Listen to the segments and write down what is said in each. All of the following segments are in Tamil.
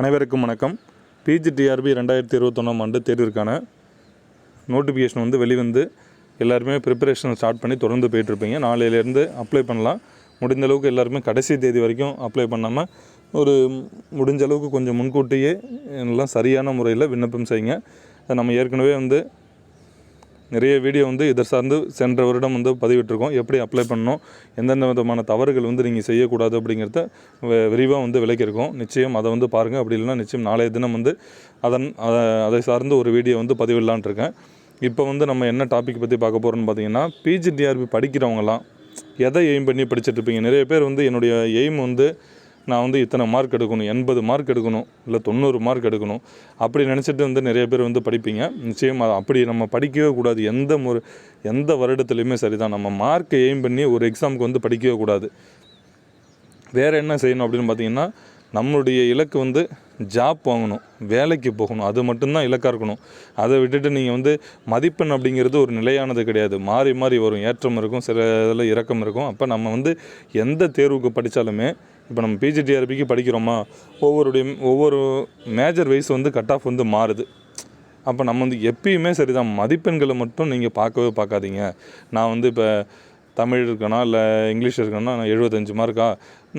அனைவருக்கும் வணக்கம். பிஜிடிஆர்பி ரெண்டாயிரத்தி இருபத்தொன்னாம் ஆண்டு தேர்விற்கான நோட்டிஃபிகேஷன் வந்து வெளிவந்து எல்லாருமே ப்ரிப்பரேஷன் ஸ்டார்ட் பண்ணி தொடர்ந்து போயிட்டுருப்பீங்க. நாளையிலேருந்து அப்ளை பண்ணலாம். முடிந்த அளவுக்கு எல்லாருமே கடைசி தேதி வரைக்கும் அப்ளை பண்ணாமல் ஒரு முடிஞ்ச அளவுக்கு கொஞ்சம் முன்கூட்டியே எல்லாம் சரியான முறையில் விண்ணப்பம் செய்யுங்க. அதை நம்ம ஏற்கனவே வந்து நிறைய வீடியோ வந்து இதை சார்ந்து சென்ற வருடம் வந்து பதிவிட்டிருக்கோம். எப்படி அப்ளை பண்ணணும் எந்தெந்த விதமான தவறுகள் வந்து நீங்கள் செய்யக்கூடாது அப்படிங்கிறத விரிவாக வந்து விளக்கியிருக்கோம். நிச்சயம் அதை வந்து பாருங்கள் அப்படி இல்லைன்னா நிச்சயம் நாளைய தினம் வந்து அதன் அதை சார்ந்து ஒரு வீடியோ வந்து பதிவிடலான்ட்ருக்கேன். இப்போ வந்து நம்ம என்ன டாபிக் பற்றி பார்க்க போகிறோம்னு பார்த்தீங்கன்னா பிஜிடிஆர்பி படிக்கிறவங்களாம் எதை எய்ம் பண்ணி படிச்சுட்டு இருப்பீங்க நிறைய பேர் வந்து என்னுடைய எய்ம் வந்து நான் வந்து இத்தனை மார்க் எடுக்கணும் எண்பது மார்க் எடுக்கணும் இல்லை தொண்ணூறு மார்க் எடுக்கணும் அப்படி நினச்சிட்டு வந்து நிறைய பேர் வந்து படிப்பீங்க. நிச்சயம் அப்படி நம்ம படிக்கவே கூடாது. எந்த முறை எந்த வருடத்துலையுமே சரிதான். நம்ம மார்க்கை எய்ம் பண்ணி ஒரு எக்ஸாமுக்கு வந்து படிக்கவே கூடாது. வேறு என்ன செய்யணும் அப்படின்னு பார்த்தீங்கன்னா நம்மளுடைய இலக்கு வந்து ஜாப் வாங்கணும் வேலைக்கு போகணும் அது மட்டும்தான் இலக்காக இருக்கணும். அதை விட்டுட்டு நீங்கள் வந்து மதிப்பெண் அப்படிங்கிறது ஒரு நிலையானது கிடையாது. மாறி மாறி வரும் ஏற்றம் இருக்கும் சில இதில் இறக்கம் இருக்கும். அப்போ நம்ம வந்து எந்த தேர்வுக்கு படித்தாலுமே இப்போ நம்ம பிஜிடிஆர்பிக்கு படிக்கிறோமா ஒவ்வொருடைய ஒவ்வொரு மேஜர் வைஸ் வந்து கட் ஆஃப் வந்து மாறுது. அப்போ நம்ம வந்து எப்பயுமே சரிதான். மதிப்பெண்களை மட்டும் நீங்கள் பார்க்கவே பார்க்காதீங்க. நான் வந்து இப்போ தமிழ் இருக்கேனா இல்லை இங்கிலீஷ் இருக்கணும்னா நான் எழுபத்தஞ்சு மார்க்கா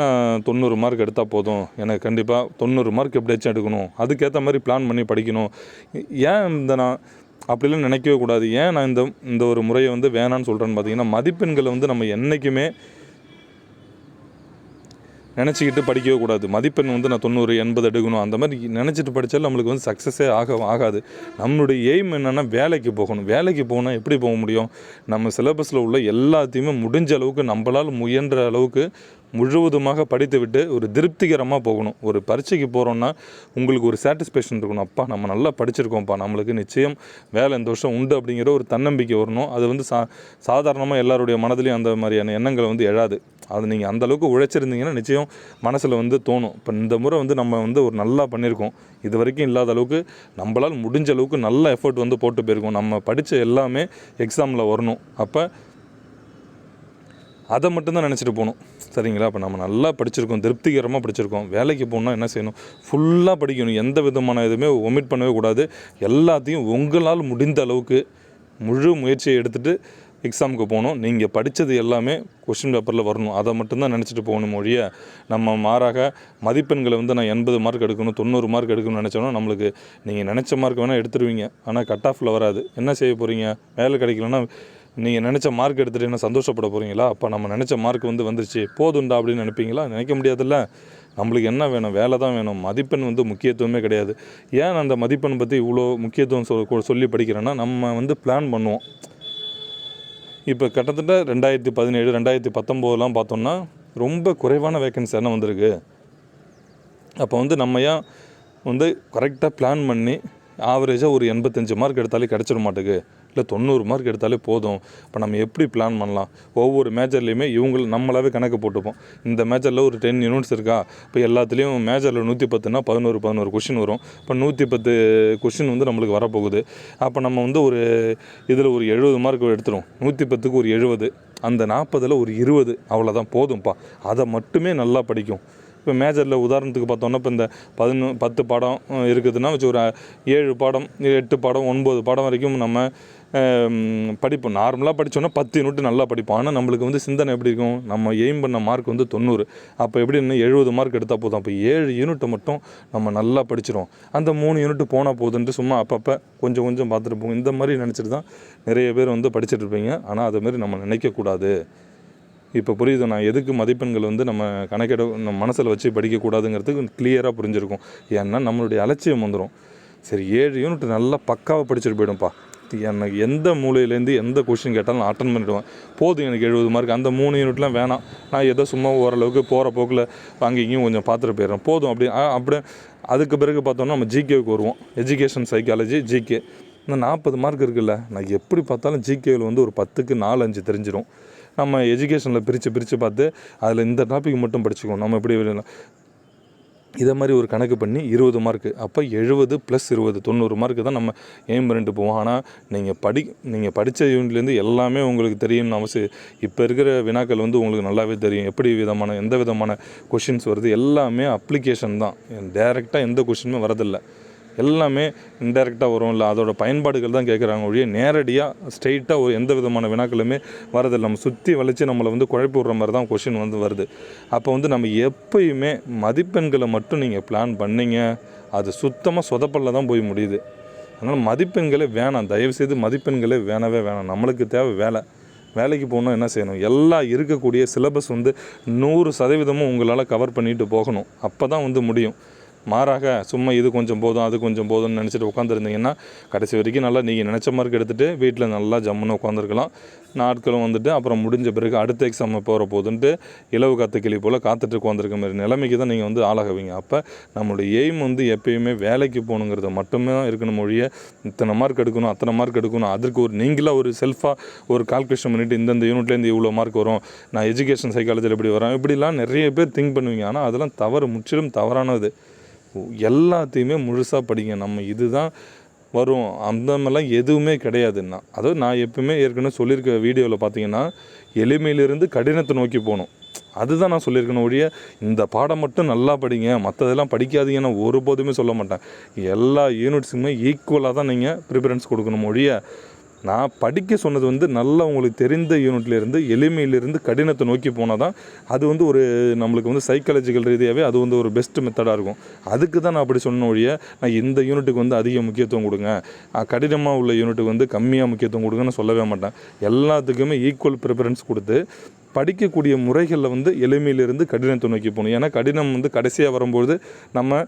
நான் தொண்ணூறு மார்க் எடுத்தால் போதும். எனக்கு கண்டிப்பாக தொண்ணூறு மார்க் எப்படியாச்சும் எடுக்கணும். அதுக்கேற்ற மாதிரி பிளான் பண்ணி படிக்கணும். ஏன் இந்த நான் அப்படிலாம் நினைக்கவே கூடாது. ஏன் நான் இந்த இந்த ஒரு முறையை வந்து வேணான்னு சொல்கிறேன்னு பார்த்தீங்கன்னா மதிப்பெண்களை வந்து நம்ம என்றைக்குமே நினச்சிக்கிட்டு படிக்கவே கூடாது. மதிப்பெண் வந்து நான் தொண்ணூறு எண்பது எடுக்கணும். அந்த மாதிரி நினச்சிட்டு படித்தாலும் நம்மளுக்கு வந்து சக்ஸஸே ஆக ஆகாது. நம்மளுடைய எய்ம் என்னென்னா வேலைக்கு போகணும். வேலைக்கு போனால் எப்படி போக முடியும்? நம்ம சிலபஸில் உள்ள எல்லாத்தையுமே முடிஞ்ச அளவுக்கு நம்மளால் முயன்ற அளவுக்கு முழுவதுமாக படித்துவிட்டு ஒரு திருப்திகரமாக போகணும். ஒரு பரீட்சைக்கு போகிறோன்னா உங்களுக்கு ஒரு சாட்டிஸ்ஃபேக்ஷன் இருக்கணும். அப்பா நம்ம நல்லா படிச்சிருக்கோம்ப்பா. நம்மளுக்கு நிச்சயம் வேலை இந்த வருஷம் உண்டு அப்படிங்கிற ஒரு தன்னம்பிக்கை வரணும். அது வந்து சா சாதாரணமாக எல்லாருடைய மனதிலையும் அந்த மாதிரியான எண்ணங்கள் வந்து எழாது. அது நீங்கள் அந்தளவுக்கு உழைச்சிருந்தீங்கன்னா நிச்சயம் மனசில் வந்து தோணும். இப்போ இந்த முறை வந்து நம்ம வந்து ஒரு நல்லா பண்ணியிருக்கோம் இது வரைக்கும் இல்லாத அளவுக்கு நம்மளால் முடிஞ்ச அளவுக்கு நல்ல எஃபர்ட் வந்து போட்டு போயிருக்கோம். நம்ம படித்த எல்லாமே எக்ஸாமில் வரணும். அப்போ அதை மட்டும்தான் நினச்சிட்டு போகணும். சரிங்களா? இப்போ நம்ம நல்லா படிச்சிருக்கோம். திருப்திகரமாக படிச்சிருக்கோம். வேலைக்கு போகணுன்னா என்ன செய்யணும்? ஃபுல்லாக படிக்கணும். எந்த விதமான இதுவுமே ஒமிட் பண்ணவே கூடாது. எல்லாத்தையும் உங்களால் முடிந்த அளவுக்கு முழு முயற்சியை எடுத்துகிட்டு எக்ஸாமுக்கு போகணும். நீங்கள் படித்தது எல்லாமே கொஷின் பேப்பரில் வரணும். அதை மட்டும்தான் நினச்சிட்டு போகணும் மொழிய. நம்ம மாறாக மதிப்பெண்களை வந்து நான் எண்பது மார்க் எடுக்கணும் தொண்ணூறு மார்க் எடுக்கணும்னு நினச்சோன்னா நம்மளுக்கு நீங்கள் நினச்ச மார்க் வேணால் எடுத்துருவீங்க. ஆனால் கட் ஆஃபில் வராது. என்ன செய்ய போகிறீங்க வேலை கிடைக்கலன்னா நீங்கள் நினச்ச மார்க் எடுத்துகிட்டு என்ன சந்தோஷப்பட போகிறீங்களா அப்போ நம்ம நினச்ச மார்க் வந்து வந்துருச்சு. போதுண்டா அப்படின்னு நினைப்பீங்களா? நினைக்க முடியாதுல்ல. நம்மளுக்கு என்ன வேணும்? வேலை தான் வேணும். மதிப்பெண் வந்து முக்கியத்துவமே கிடையாது. ஏன் அந்த மதிப்பெண் பற்றி இவ்வளோ முக்கியத்துவம் சொல் சொல்லி படிக்கிறேன்னா நம்ம வந்து பிளான் பண்ணுவோம். இப்போ கிட்டத்தட்ட ரெண்டாயிரத்தி பதினேழு ரெண்டாயிரத்தி பத்தொம்போதெலாம் பார்த்தோம்னா ரொம்ப குறைவான வேக்கன்சி என்ன வந்திருக்கு. அப்போ வந்து நம்ம ஏன் வந்து கரெக்டாக பிளான் பண்ணி ஆவரேஜாக ஒரு எண்பத்தஞ்சு மார்க் எடுத்தாலே கிடச்சிட மாட்டேங்குது. இல்லை தொண்ணூறு மார்க் எடுத்தாலே போதும். இப்போ நம்ம எப்படி பிளான் பண்ணலாம்? ஒவ்வொரு மேஜர்லேயுமே இவங்க நம்மளாவே கணக்கு போட்டுப்போம். இந்த மேஜரில் ஒரு டென் யூனிட்ஸ் இருக்கா? இப்போ எல்லாத்துலேயும் மேஜரில் நூற்றி பத்துனா பதினோரு பதினோரு கொஷின் வரும். இப்போ நூற்றி பத்து கொஷின் வந்து நம்மளுக்கு வரப்போகுது. அப்போ நம்ம வந்து ஒரு இதில் ஒரு எழுபது மார்க் எடுத்துரும். நூற்றி பத்துக்கு ஒரு எழுபது அந்த நாற்பதில் ஒரு இருபது. அவ்வளோதான் போதும்ப்பா அதை மட்டுமே நல்லா படிக்கும். இப்போ மேஜரில் உதாரணத்துக்கு பார்த்தோன்னா இப்போ இந்த பதினொ பத்து பாடம் இருக்குதுன்னா வச்சு ஒரு ஏழு பாடம் எட்டு பாடம் ஒன்பது பாடம் வரைக்கும் நம்ம படிப்போம். நார்மலாக படித்தோன்னா பத்து யூனிட் நல்லா படிப்போம். ஆனால் நம்மளுக்கு வந்து சிந்தனை எப்படி இருக்கும்? நம்ம எய்ம் பண்ண மார்க் வந்து தொண்ணூறு. அப்போ எப்படி எழுபது மார்க் எடுத்தால் போதும்? அப்போ ஏழு யூனிட்டை மட்டும் நம்ம நல்லா படிச்சிரும் அந்த மூணு யூனிட் போனால் போதுன்ட்டு சும்மா அப்பப்போ கொஞ்சம் கொஞ்சம் பார்த்துட்டு போகும் இந்த மாதிரி நினச்சிட்டு தான் நிறைய பேர் வந்து படிச்சுட்டு இருப்பீங்க. ஆனால் அதுமாரி நம்ம நினைக்கக்கூடாது. இப்போ புரியுது நான் எதுக்கு மதிப்பெண்கள் வந்து நம்ம கணக்கிட நம்ம மனசில் வச்சு படிக்கக்கூடாதுங்கிறதுக்கு கிளியராக புரிஞ்சிருக்கும். ஏன்னா நம்மளுடைய அலட்சியம் வந்துடும் சரி ஏழு யூனிட் நல்லா பக்காவாக படிச்சுட்டு போயிடும்ப்பா. எனக்கு எந்த மூலையிலேருந்து எந்த கொஷின் கேட்டாலும் நான் அட்டன் பண்ணிவிடுவேன் போதும் எனக்கு எழுபது மார்க் அந்த மூணு யூனிட்லாம் வேணாம். நான் ஏதோ சும்மா ஓரளவுக்கு போகிற போக்கில் அங்கே இங்கேயும் கொஞ்சம் பார்த்துட்டு போயிடுறேன். போதும் அப்படி அப்படியே அதுக்கு பிறகு பார்த்தோம்னா நம்ம ஜிகேவுக்கு வருவோம். எஜுகேஷன் சைக்காலஜி ஜிகே இந்த நாற்பது மார்க் இருக்குல்ல நான் எப்படி பார்த்தாலும் ஜிகேவில் வந்து ஒரு பத்துக்கு நாலு அஞ்சு தெரிஞ்சிடும் நம்ம எஜுகேஷனில் பிரித்து பிரித்து பார்த்து அதில் இந்த டாபிக் மட்டும் படிச்சுக்குவோம் நம்ம எப்படி இதை மாதிரி ஒரு கணக்கு பண்ணி இருபது மார்க்கு அப்போ எழுபது ப்ளஸ் இருபது தொண்ணூறு மார்க்கு தான் நம்ம எய்ம் பண்ணிட்டு போவோம். ஆனால் நீங்கள் படி நீங்கள் படித்த யூனிட்லேருந்து எல்லாமே உங்களுக்கு தெரியும்னு அவசியம் இப்போ இருக்கிற வினாக்கள் வந்து உங்களுக்கு நல்லாவே தெரியும். எப்படி விதமான எந்த விதமான கொஷின்ஸ் வருது? எல்லாமே அப்ளிகேஷன் தான். டேரெக்டாக எந்த கொஷினுமே வரதில்லை. எல்லாமே இன்டெரக்டாக வரும். இல்லை அதோட பயன்பாடுகள் தான் கேட்குறாங்க ஒழிய நேரடியாக ஸ்ட்ரெயிட்டாக ஒரு எந்த விதமான வினாக்களுமே வரதில்லை. நம்ம சுற்றி வளைச்சி நம்மளை வந்து குழப்பி விட்ற மாதிரி தான் கொஷின் வந்து வருது. அப்போ வந்து நம்ம எப்பயுமே மதிப்பெண்களை மட்டும் நீங்கள் பிளான் பண்ணீங்க அது சுத்தமாக சொதப்பல்ல தான் போய் முடியுது. அதனால் மதிப்பெண்களே வேணாம். தயவுசெய்து மதிப்பெண்களே வேணவே வேணாம். நம்மளுக்கு தேவை வேலை. வேலைக்கு போகணும் என்ன செய்யணும்? எல்லாம் இருக்கக்கூடிய சிலபஸ் வந்து நூறு சதவீதமும் உங்களால் கவர் பண்ணிட்டு போகணும். அப்போ தான் வந்து முடியும். மாறாக சும்மா இது கொஞ்சம் போதும் அது கொஞ்சம் போதும்னு நினச்சிட்டு உட்காந்துருந்தீங்கன்னா கடைசி வரைக்கும் நல்லா நீங்கள் நினச்ச மார்க் எடுத்துகிட்டு வீட்டில் நல்லா ஜம்முன்னு உட்காந்துருக்கலாம் நாட்களும் வந்துட்டு அப்புறம் முடிஞ்ச பிறகு அடுத்த எக்ஸாம் போகிற போதுன்ட்டு இலவு காத்து கிளி போல் காத்துட்டு உட்காந்துருக்க மாதிரி நிலைமைக்கு தான் நீங்கள் வந்து ஆளாகுவீங்க. அப்போ நம்மளுடைய எய்ம் வந்து எப்பயுமே வேலைக்கு போகணுங்கிறது மட்டுமே தான் இருக்கணும் மொழிய. இத்தனை மார்க் எடுக்கணும் அத்தனை மார்க் எடுக்கணும் அதற்கு ஒரு நீங்களாக ஒரு செல்ஃபாக ஒரு கால்குலேஷன் பண்ணிவிட்டு இந்தந்த யூனிட்லேருந்து இவ்வளோ மார்க் வரும் நான் எஜுகேஷன் சைக்காலஜியில் எப்படி வரேன் இப்படிலாம் நிறைய பேர் திங்க் பண்ணுவீங்க. ஆனால் அதெல்லாம் தவறு முற்றிலும் தவறானது. எல்லாத்தையுமே முழுசாக படிங்க. நம்ம இதுதான் வரும். அந்த மாதிரிலாம் எதுவுமே கிடையாதுன்னா. அதுவும் நான் எப்பவுமே ஏற்கனவே சொல்லியிருக்க வீடியோவில் பார்த்தீங்கன்னா எளிமையிலிருந்து கடினத்தை நோக்கி போகணும். அதுதான் நான் சொல்லியிருக்கேன் ஒழிய இந்த பாடம் மட்டும் நல்லா படிங்க. மற்றதெல்லாம் படிக்காதீங்க நான் ஒருபோதுமே சொல்ல மாட்டேன். எல்லா யூனிட்ஸுக்குமே ஈக்குவலாக தான் நீங்கள் ப்ரிஃபரன்ஸ் கொடுக்கணும் ஒழிய நான் படிக்க சொன்னது வந்து நல்லா உங்களுக்கு தெரிந்த யூனிட்லேருந்து எளிமையிலேருந்து கடினத்தை நோக்கி போனால் தான் அது வந்து ஒரு நம்மளுக்கு வந்து சைக்காலஜிக்கல் ரீதியாகவே அது வந்து ஒரு பெஸ்ட் மெத்தடாக இருக்கும். அதுக்கு தான் நான் அப்படி சொன்ன ஒழிய நான் இந்த யூனிட்டுக்கு வந்து அதிக முக்கியத்துவம் கொடுங்க. கடினமாக உள்ள யூனிட்டுக்கு வந்து கம்மியாக முக்கியத்துவம் கொடுங்கன்னு சொல்லவே மாட்டேன். எல்லாத்துக்குமே ஈக்குவல் ப்ரிஃபரன்ஸ் கொடுத்து படிக்கக்கூடிய முறைகளில் வந்து எளிமையிலிருந்து கடினத்தை நோக்கி போகணும். ஏன்னா கடினம் வந்து கடைசியாக வரும்போது நம்ம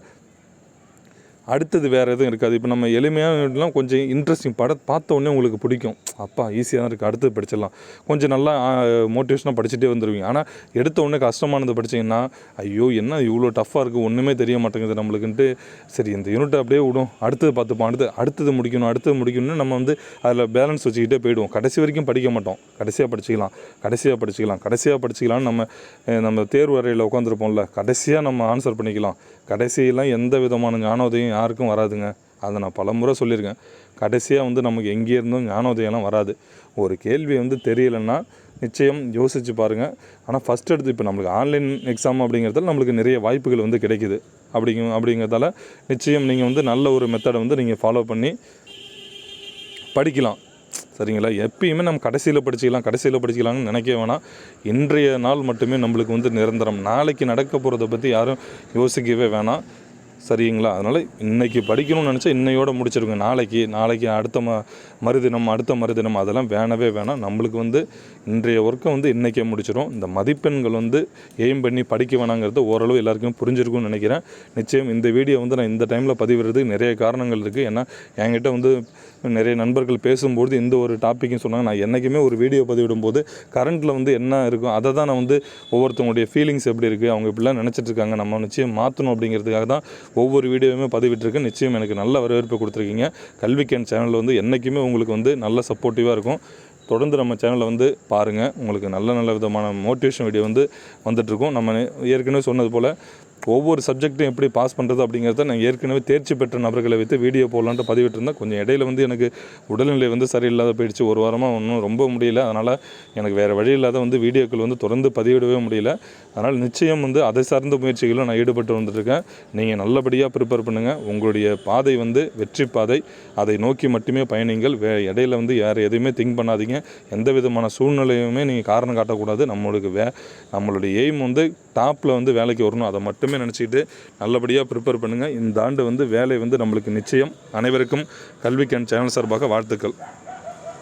அடுத்தது வேறு எதுவும் இருக்காது. இப்போ நம்ம எளிமையானலாம் கொஞ்சம் இன்ட்ரெஸ்டிங் பட பார்த்த உடனே உங்களுக்கு பிடிக்கும். அப்பா ஈஸியாக தான் இருக்குது அடுத்தது படிச்சிடலாம். கொஞ்சம் நல்லா மோட்டிவேஷனாக படிச்சுட்டே வந்துடுவீங்க ஆனால் எடுத்த உடனே கஷ்டமானது படிச்சீங்கன்னா ஐயோ என்ன இவ்வளோ டஃப்பாக இருக்குது ஒன்றுமே தெரிய மாட்டேங்குது நம்மளுக்குன்ட்டு. சரி இந்த யூனிட்டை அப்படியே விடும். அடுத்தது பார்த்துப்போம். அடுத்து அடுத்தது முடிக்கணும் அடுத்தது முடிக்கணும்னு நம்ம வந்து அதில் பேலன்ஸ் வச்சுக்கிட்டே போயிடுவோம். கடைசி வரைக்கும் படிக்க மாட்டோம். கடைசியாக படிச்சுக்கலாம். கடைசியாக படிச்சுக்கலாம். கடைசியாக படிச்சுக்கலாம்னு நம்ம நம்ம தேர்வு அறையில் உட்காந்துருப்போம்ல கடைசியாக நம்ம ஆன்சர் பண்ணிக்கலாம். கடைசியெல்லாம் எந்த விதமான ஞானோதையும் யாருக்கும் வராதுங்க. அதை நான் பலமுறை சொல்லியிருக்கேன். கடைசியாக வந்து நமக்கு எங்கே இருந்தும் ஞானோதயம்லாம் வராது. ஒரு கேள்வி வந்து தெரியலைன்னா நிச்சயம் யோசித்து பாருங்கள் ஆனால் ஃபஸ்ட் எடுத்து இப்போ நம்மளுக்கு ஆன்லைன் எக்ஸாம் அப்படிங்கிறதால நம்மளுக்கு நிறைய வாய்ப்புகள் வந்து கிடைக்குது. அப்படிங்க அப்படிங்கிறதால நிச்சயம் நீங்கள் வந்து நல்ல ஒரு மெத்தடை வந்து நீங்கள் ஃபாலோ பண்ணி படிக்கலாம். சரிங்களா? எப்பயுமே நம்ம கடைசியில் படிச்சுக்கலாம் கடைசியில் படிச்சிக்கலாம்னு நினைக்க வேணாம். இன்றைய நாள் மட்டுமே நம்மளுக்கு வந்து நிரந்தரம். நாளைக்கு நடக்க போகிறத பற்றி யாரும் யோசிக்கவே வேணாம். சரிங்களா? அதனால் இன்றைக்கி படிக்கணும்னு நினச்சா இன்னையோட முடிச்சிருங்க. நாளைக்கு நாளைக்கு அடுத்த ம மறுதினம் அடுத்த மறுதினம் அதெல்லாம் வேணவே வேணாம். நம்மளுக்கு வந்து இன்றைய ஒர்க்கை வந்து இன்றைக்கே முடிச்சிடும் இந்த மதிப்பெண்கள் வந்து எய்ம் பண்ணி படிக்க வேணாங்கிறது ஓரளவு எல்லாருக்கும் புரிஞ்சிருக்கும்னு நினைக்கிறேன். நிச்சயம் இந்த வீடியோ வந்து நான் இந்த டைமில் பதிவிடுறதுக்கு நிறைய காரணங்கள் இருக்குது ஏன்னா என்கிட்ட வந்து நிறைய நண்பர்கள் பேசும்போது இந்த ஒரு டாப்பிக்கும் சொன்னாங்க. நான் என்றைக்குமே ஒரு வீடியோ பதிவிடும்போது கரண்ட்டில் வந்து என்ன இருக்கும் அதை தான் நான் வந்து ஒவ்வொருத்தவங்களுடைய ஃபீலிங்ஸ் எப்படி இருக்குது அவங்க இப்படிலாம் நினச்சிட்ருக்காங்க நம்ம நிச்சயம் மாற்றணும் அப்படிங்கிறதுக்காக தான் ஒவ்வொரு வீடியோவுமே பதிவிட்டிருக்கு. நிச்சயம் எனக்கு நல்ல வரவேற்பு கொடுத்துருக்கீங்க. கல்விக்கேன் சேனல் வந்து என்றைக்குமே உங்களுக்கு வந்து நல்ல சப்போர்ட்டிவாக இருக்கும். தொடர்ந்து நம்ம சேனலை வந்து பாருங்கள் உங்களுக்கு நல்ல நல்ல விதமான மோட்டிவேஷன் வீடியோ வந்து வந்துட்டுருக்கோம். நம்ம ஏற்கனவே சொன்னது போல் ஒவ்வொரு சப்ஜெக்ட்டும் எப்படி பாஸ் பண்ணுறது அப்படிங்கிறத நான் ஏற்கனவே தேர்ச்சி பெற்ற நபர்களை வைத்து வீடியோ போடலான்ட்டு பதிவிட்டிருந்தேன். கொஞ்சம் இடையில வந்து எனக்கு உடல்நிலை வந்து சரியில்லாத போயிடுச்சு. ஒரு வாரமாக ஒன்றும் ரொம்ப முடியல. அதனால் எனக்கு வேறு வழி இல்லாத வந்து வீடியோக்கள் வந்து தொடர்ந்து பதிவிடவே முடியல. அதனால் நிச்சயம் வந்து அதை சார்ந்த முயற்சிகளும் நான் ஈடுபட்டு வந்துட்டுருக்கேன். நீங்கள் நல்லபடியாக ப்ரிப்பேர் பண்ணுங்கள் உங்களுடைய பாதை வந்து வெற்றி பாதை. அதை நோக்கி மட்டுமே பயணிங்கள். வே இடையில வந்து யார் எதையுமே திங்க் பண்ணாதீங்க. எந்த விதமான சூழ்நிலையுமே நீங்கள் காரணம் காட்டக்கூடாது. நம்மளுக்கு வே நம்மளுடைய எய்ம் வந்து டாப்பில் வந்து வேலைக்கு வரணும். அதை மட்டுமே நினச்சிக்கிட்டு நல்லபடியாக ப்ரிப்பேர் பண்ணுங்கள் இந்த ஆண்டு வந்து வேலை வந்து நம்மளுக்கு நிச்சயம். அனைவருக்கும் கல்விக்கண் சேனல் சார்பாக வாழ்த்துக்கள்.